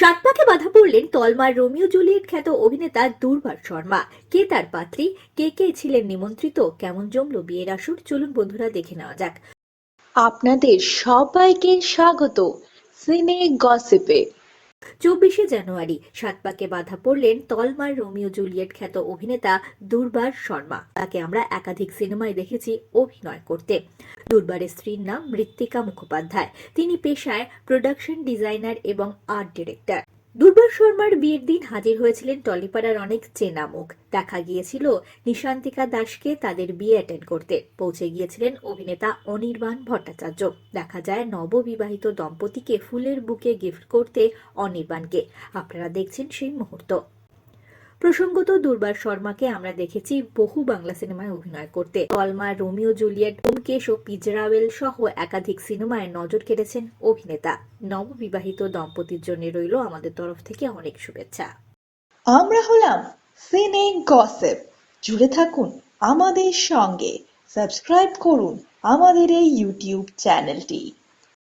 সাত পাকে বাধা পড়লেন তলমার রোমিও জুলিয়েট খ্যাত অভিনেতা দুর্বার শর্মা। কে তার পাত্রী? কে কে ছিলেন নিমন্ত্রিত? কেমন জমলো বিয়ের আসর? চলুন বন্ধুরা দেখে নেওয়া যাক। আপনাদের সবাইকে স্বাগত। সিনে গসিপে। চব্বিশে জানুয়ারি সাতপাকে বাধা পড়লেন তলমার রোমিও জুলিয়েট খ্যাত অভিনেতা দুর্বার শর্মা। তাকে আমরা একাধিক সিনেমায় দেখেছি অভিনয় করতে। দুর্বারের স্ত্রীর নাম মৃত্তিকা মুখোপাধ্যায়। তিনি পেশায় প্রোডাকশন ডিজাইনার এবং আর্ট ডিরেক্টর দুর্বার শর্মার বিয়ের দিন হাজির হয়েছিলেন টলিপাড়ার অনেক চেনা মুখ দেখা গিয়েছিল নিশান্তিকা দাসকে তাদের বিয়ে অ্যাটেন্ড করতে। পৌঁছে গিয়েছিলেন অভিনেতা অনির্বাণ ভট্টাচার্য। দেখা যায় নববিবাহিত দম্পতিকে ফুলের বুকে গিফট করতে অনির্বাণকে। আপনারা দেখছেন সেই মুহূর্ত। প্রসঙ্গত দুর্বার শর্মাকে আমরা দেখেছি বহু বাংলা সিনেমায় অভিনয় করতে। তলমা রোমিও, জুলিয়েট, ব্যোমকেশ ও পিজরাওয়েল সহ একাধিক সিনেমায় নজর কেড়েছেন অভিনেতা। নববিবাহিত দম্পতির জন্য রইল আমাদের তরফ থেকে অনেক শুভেচ্ছা। আমরা হলাম সিনে গসেপ। জুড়ে থাকুন আমাদের সঙ্গে। সাবস্ক্রাইব করুন আমাদের এই ইউটিউব চ্যানেলটি।